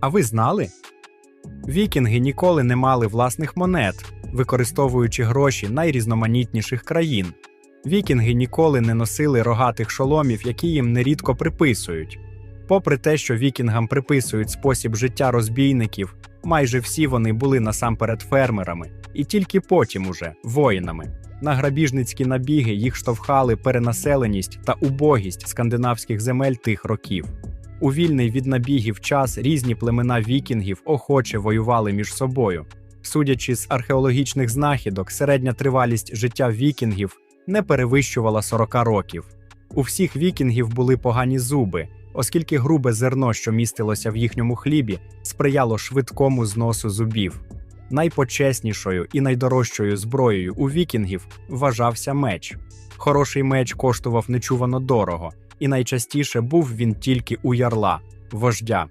А ви знали? Вікінги ніколи не мали власних монет, використовуючи гроші найрізноманітніших країн. Вікінги ніколи не носили рогатих шоломів, які їм нерідко приписують. Попри те, що вікінгам приписують спосіб життя розбійників, майже всі вони були насамперед фермерами, і тільки потім уже воїнами. На грабіжницькі набіги їх штовхали перенаселеність та убогість скандинавських земель тих років. У вільний від набігів час різні племена вікінгів охоче воювали між собою. Судячи з археологічних знахідок, середня тривалість життя вікінгів не перевищувала 40 років. У всіх вікінгів були погані зуби, оскільки грубе зерно, що містилося в їхньому хлібі, сприяло швидкому зносу зубів. Найпочеснішою і найдорожчою зброєю у вікінгів вважався меч. Хороший меч коштував нечувано дорого, і найчастіше був він тільки у ярла, вождя.